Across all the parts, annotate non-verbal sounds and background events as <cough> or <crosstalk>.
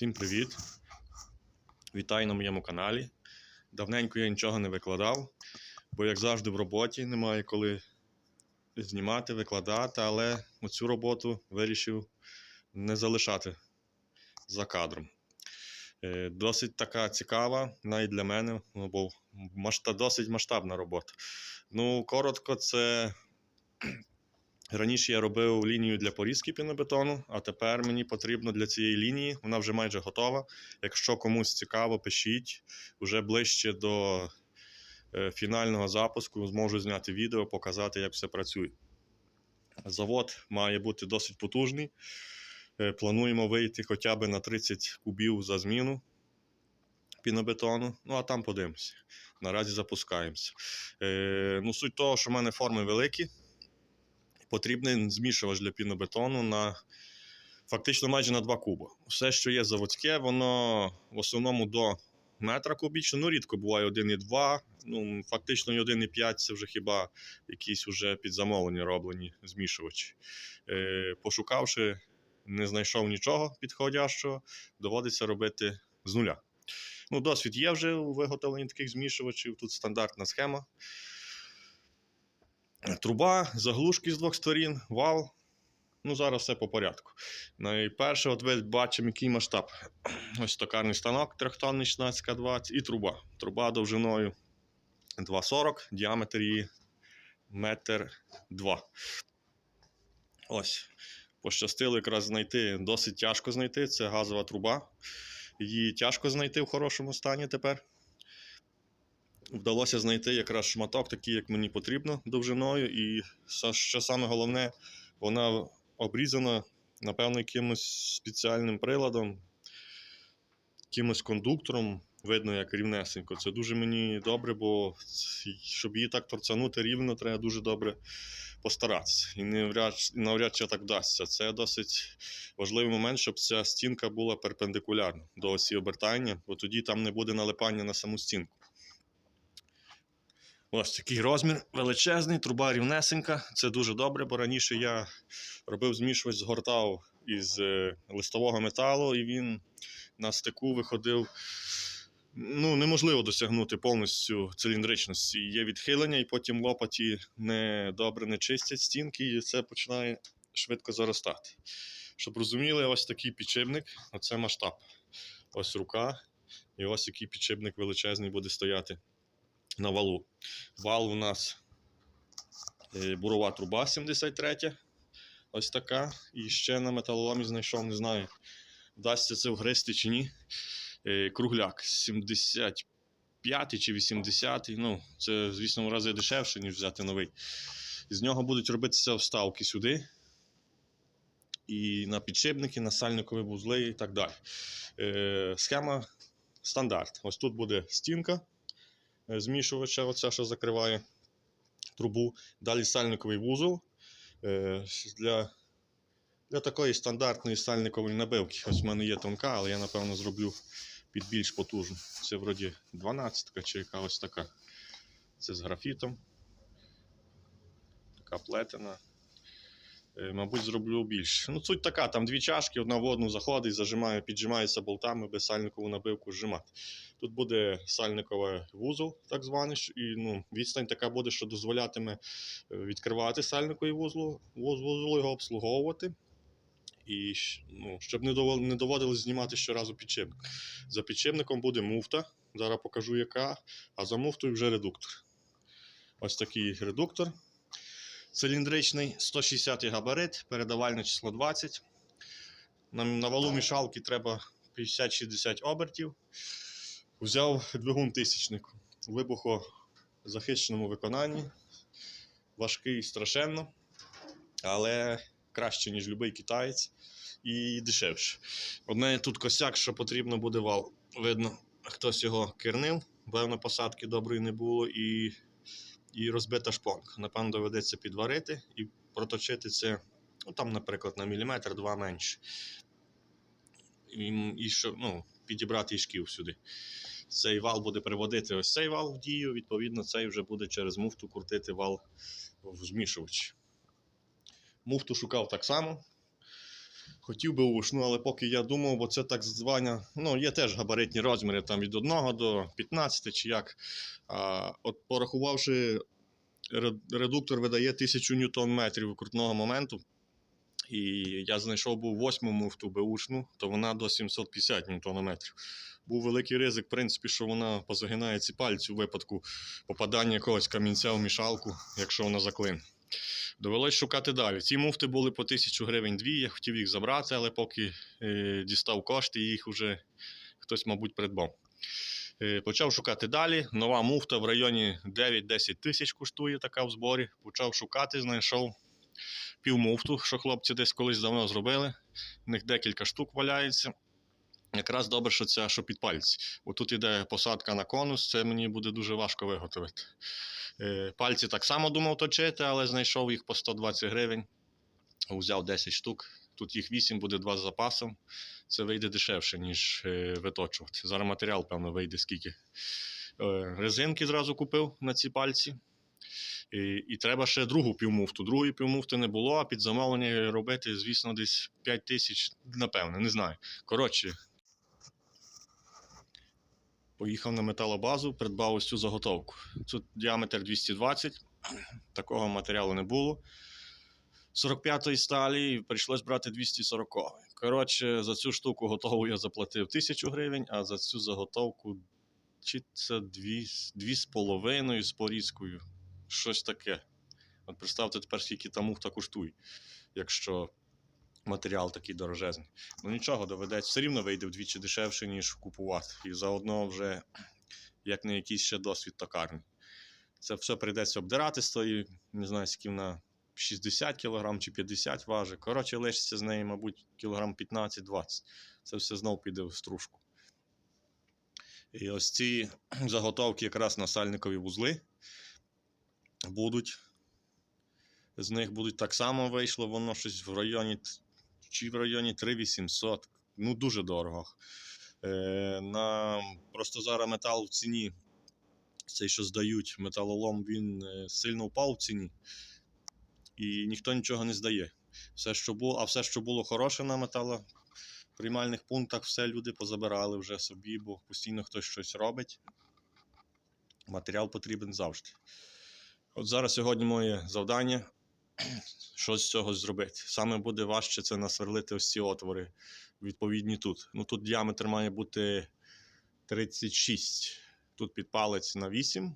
Всім привіт! Вітаю на моєму каналі. Давненько я нічого не викладав, бо, як завжди, в роботі немає коли знімати, викладати, але оцю роботу вирішив не залишати за кадром. Е, Досить така цікава, навіть для мене, ну, бо масштаб, досить масштабна робота. Ну, коротко, це Раніше я робив лінію для порізки пінобетону, а тепер мені потрібно для цієї лінії, вона вже майже готова. Якщо комусь цікаво, пишіть вже ближче до е, фінального запуску, зможу зняти відео, показати, як все працює. Завод має бути досить потужний. Е, Плануємо вийти хоча б на 30 кубів за зміну пінобетону. Ну а там подивимося. Наразі запускаємося. Е, ну, Суть того, що в мене форми великі потрібний змішувач для пінобетону на фактично майже на 2 куби. Все, що є заводське, воно в основному до метра кубічного, ну рідко буває 1,2, ну фактично 1,5 це вже хіба якісь вже під замовлення роблені змішувачі. Е, пошукавши, не знайшов нічого підходящого, доводиться робити з нуля. Ну, досвід є вже у виготовленні таких змішувачів. Тут стандартна схема. Труба, заглушки з двох сторін, вал. Ну, зараз все по порядку. Найперше, от ви бачимо, який масштаб. Ось токарний станок, трьохтонний 16К20 і труба. Труба довжиною 2,40, діаметр її метр два. Ось. Пощастило якраз знайти, досить тяжко знайти. Це газова труба. Її тяжко знайти в хорошому стані тепер вдалося знайти якраз шматок, такий, як мені потрібно, довжиною. І що саме головне, вона обрізана, напевно, якимось спеціальним приладом, якимось кондуктором. Видно, як рівнесенько. Це дуже мені добре, бо щоб її так торцанути рівно, треба дуже добре постаратися. І навряд, навряд чи так вдасться. Це досить важливий момент, щоб ця стінка була перпендикулярна до осі обертання, бо тоді там не буде налипання на саму стінку. Ось такий розмір величезний, труба рівнесенька. Це дуже добре, бо раніше я робив змішувач, згортав із е, листового металу, і він на стику виходив. Ну, неможливо досягнути повністю циліндричності. Є відхилення, і потім лопаті не добре не чистять стінки, і це починає швидко заростати. Щоб розуміли, ось такий підшипник, оце масштаб. Ось рука, і ось який підшипник величезний буде стояти на валу. Вал у нас е, бурова труба 73. Ось така. І ще на металоломі знайшов, не знаю, вдасться це вгризти чи ні. Е, Кругляк 75 чи 80. Ну, це, звісно, в рази дешевше, ніж взяти новий. З нього будуть робитися вставки сюди. І на підшипники, на сальникові вузли і так далі. Е, схема стандарт. Ось тут буде стінка змішувача, оця, що закриває трубу. Далі сальниковий вузол е, для, для такої стандартної сальникової набивки. Ось в мене є тонка, але я, напевно, зроблю під більш потужну. Це вроді 12 чи якась така. Це з графітом. Така плетена. Е, Мабуть, зроблю більше. Ну, суть така, там дві чашки, одна в одну заходить, зажимає, піджимається болтами, без сальникову набивку зжимати. Тут буде сальниковий вузол, так званий, і ну, відстань така буде, що дозволятиме е, відкривати сальниковий вузол, його обслуговувати. І ну, щоб не довод- не доводилось знімати щоразу підшипник. За підшипником буде муфта, зараз покажу яка, а за муфтою вже редуктор. Ось такий редуктор циліндричний, 160 габарит, передавальне число 20. На, на валу мішалки треба 50-60 обертів. Взяв двигун тисячник у вибухозахищеному виконанні. Важкий страшенно, але краще, ніж будь-який китаєць, і дешевше. Одне тут косяк, що потрібно буде вал. Видно, хтось його кернив, певно, посадки доброї не було, і, і розбита шпонка. Напевно, доведеться підварити і проточити це, ну там, наприклад, на міліметр два менше. І, і що, ну, підібрати і шків сюди. Цей вал буде приводити ось цей вал в дію, відповідно, цей вже буде через муфту крутити вал в змішувач. Муфту шукав так само. Хотів би ушну, але поки я думав, бо це так звання, ну, є теж габаритні розміри там від 1 до 15 чи як. А, от порахувавши, редуктор видає 1000 ньютон метрів крутного моменту. І я знайшов був восьму муфту беушну, то вона до 750 ньютонометрів. Був великий ризик, в принципі, що вона позагинає ці пальці у випадку попадання якогось камінця в мішалку, якщо вона заклине. Довелось шукати далі. Ці муфти були по 1000 гривень дві, я хотів їх забрати, але поки е, дістав кошти, їх вже хтось, мабуть, придбав. Е, почав шукати далі. Нова муфта в районі 9-10 тисяч коштує така в зборі. Почав шукати, знайшов півмуфту, що хлопці десь колись давно зробили. У них декілька штук валяється. Якраз добре, що це що під пальці. Бо тут іде посадка на конус, це мені буде дуже важко виготовити. Е, Пальці так само думав точити, але знайшов їх по 120 гривень. Взяв 10 штук. Тут їх 8 буде 2 з запасом. Це вийде дешевше, ніж е, виточувати. Зараз матеріал, певно, вийде скільки. Е, Резинки зразу купив на ці пальці. І, і треба ще другу півмуфту. Другої півмуфти не було, а під замовлення робити, звісно, десь 5 тисяч, напевно, не знаю. Коротше, поїхав на металобазу, придбав ось цю заготовку. Тут діаметр 220, <clears throat> такого матеріалу не було. 45-ї сталі і прийшлось брати 240. Коротше, за цю штуку готову я заплатив 1000 гривень, а за цю заготовку чи це дві, дві з половиною з порізкою. Щось таке. От представте тепер, скільки та муфта коштує, якщо матеріал такий дорожезний. Ну нічого, доведеться, все рівно вийде вдвічі дешевше, ніж купувати. І заодно вже як не якийсь ще досвід токарний. Це все прийдеться обдирати з тої, не знаю, скільки вона 60 кг чи 50 важить. Коротше, лишиться з неї, мабуть, кілограм 15-20. Це все знов піде в стружку. І ось ці <clears throat> заготовки якраз на сальникові вузли будуть. З них будуть так само вийшло, воно щось в районі чи в районі 3800. Ну, дуже дорого. Е, на, просто зараз метал в ціні. Цей, що здають, металолом, він е, сильно впав в ціні. І ніхто нічого не здає. Все, що було, а все, що було хороше на металоприймальних пунктах, все люди позабирали вже собі, бо постійно хтось щось робить. Матеріал потрібен завжди. От зараз сьогодні моє завдання <clears throat> щось з цього зробити. Саме буде важче це насверлити ось ці отвори відповідні тут. Ну тут діаметр має бути 36, тут під палець на 8.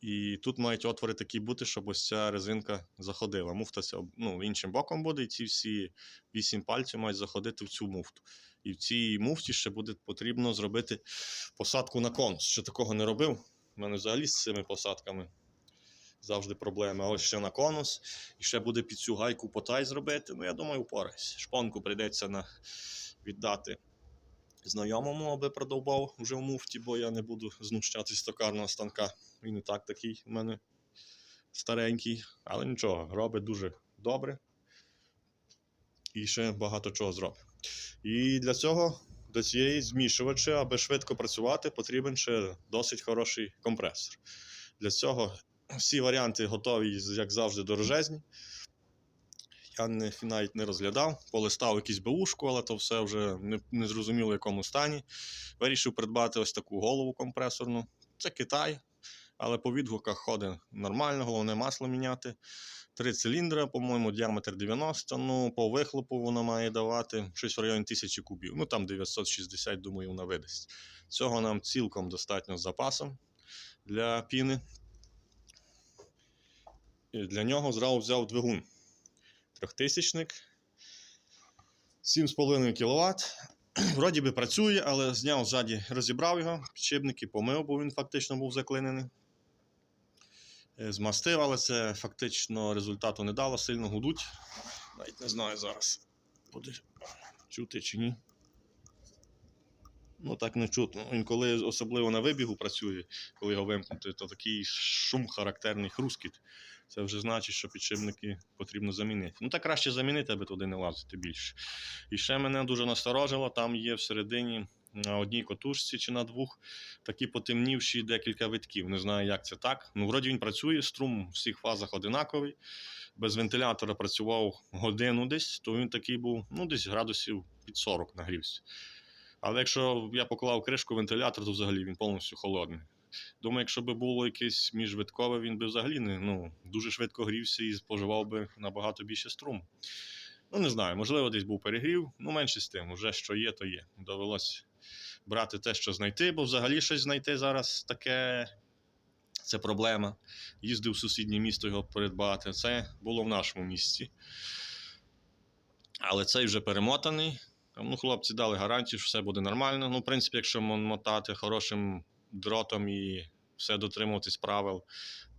І тут мають отвори такі бути, щоб ось ця резинка заходила. Муфта ця, ну, іншим боком буде, і ці всі 8 пальців мають заходити в цю муфту. І в цій муфті ще буде потрібно зробити посадку на конус. Ще такого не робив. У мене взагалі з цими посадками завжди проблеми. Ось ще на конус. І ще буде під цю гайку потай зробити. Ну, я думаю, впораюсь. Шпонку прийдеться на... віддати знайомому, аби продовбав вже в муфті, бо я не буду знущатись з токарного станка. Він і так такий у мене старенький, але нічого, робить дуже добре. І ще багато чого зробить. І для цього, до цієї змішувача, аби швидко працювати, потрібен ще досить хороший компресор. Для цього всі варіанти готові, як завжди, дорожезні. Я не, навіть не розглядав, полистав якусь беушку, але то все вже не, не зрозуміло, в якому стані. Вирішив придбати ось таку голову компресорну. Це Китай, але по відгуках ходить нормально, головне масло міняти. Три циліндри, по-моєму, діаметр 90. Ну, по вихлопу воно має давати щось в районі 1000 кубів. Ну там 960, думаю, вона видасть. Цього нам цілком достатньо з запасом для піни. Для нього зразу взяв двигун. Трьохтисячник. 7,5 кВт. <clears throat> Вроді би працює, але зняв ззаді, розібрав його, підшипники помив, бо він фактично був заклинений. Е, Змастив, але це фактично результату не дало, сильно гудуть. Навіть не знаю зараз, буде чути чи ні. Ну так не чутно. Він коли особливо на вибігу працює, коли його вимкнути, то такий шум характерний хрускіт. Це вже значить, що підшипники потрібно замінити. Ну так краще замінити, аби туди не лазити більше. І ще мене дуже насторожило, там є всередині на одній котушці чи на двох такі потемнівші декілька витків. Не знаю, як це так. Ну, вроді він працює, струм в всіх фазах одинаковий. без вентилятора працював годину десь, то він такий був ну, десь градусів під 40 нагрівся. Але якщо я поклав кришку вентилятора, то взагалі він повністю холодний. Думаю, якщо б було якесь міжвиткове, він би взагалі не, ну, дуже швидко грівся і споживав би набагато більше струму. Ну, не знаю, можливо, десь був перегрів, ну менше з тим, вже що є, то є. Довелось брати те, що знайти, бо взагалі щось знайти зараз таке. Це проблема. Їздив в сусіднє місто його придбати. Це було в нашому місті. Але цей вже перемотаний. Ну, хлопці дали гарантію, що все буде нормально. Ну, в принципі, якщо мотати хорошим дротом і все дотримуватись правил,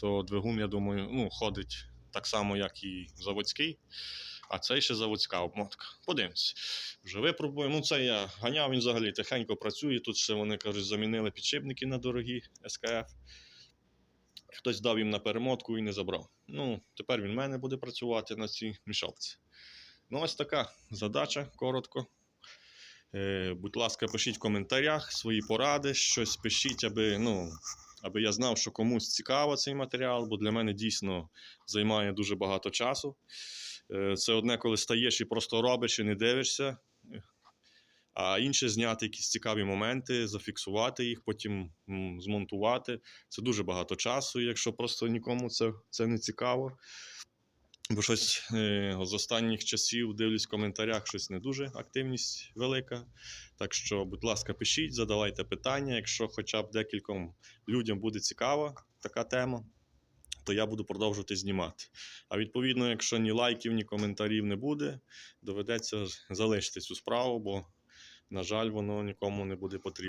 то двигун, я думаю, ну, ходить так само, як і заводський. А цей ще заводська обмотка. Подивимось. Вже випробуємо. Ну, це я ганяв, він взагалі тихенько працює. Тут ще вони кажуть, замінили підшипники на дорогі СКФ. Хтось дав їм на перемотку і не забрав. Ну, тепер він в мене буде працювати на цій мішалці. Ну, ось така задача, коротко. Е, будь ласка, пишіть в коментарях свої поради, щось пишіть, аби, ну, аби я знав, що комусь цікаво цей матеріал, бо для мене дійсно займає дуже багато часу. Е, Це одне, коли стаєш і просто робиш і не дивишся. А інше зняти якісь цікаві моменти, зафіксувати їх, потім змонтувати. Це дуже багато часу, якщо просто нікому це, це не цікаво. Бо щось е, з останніх часів дивлюсь в коментарях, щось не дуже активність велика. Так що, будь ласка, пишіть, задавайте питання. Якщо хоча б декільком людям буде цікава така тема, то я буду продовжувати знімати. А відповідно, якщо ні лайків, ні коментарів не буде, доведеться залишити цю справу, бо, на жаль, воно нікому не буде потрібно.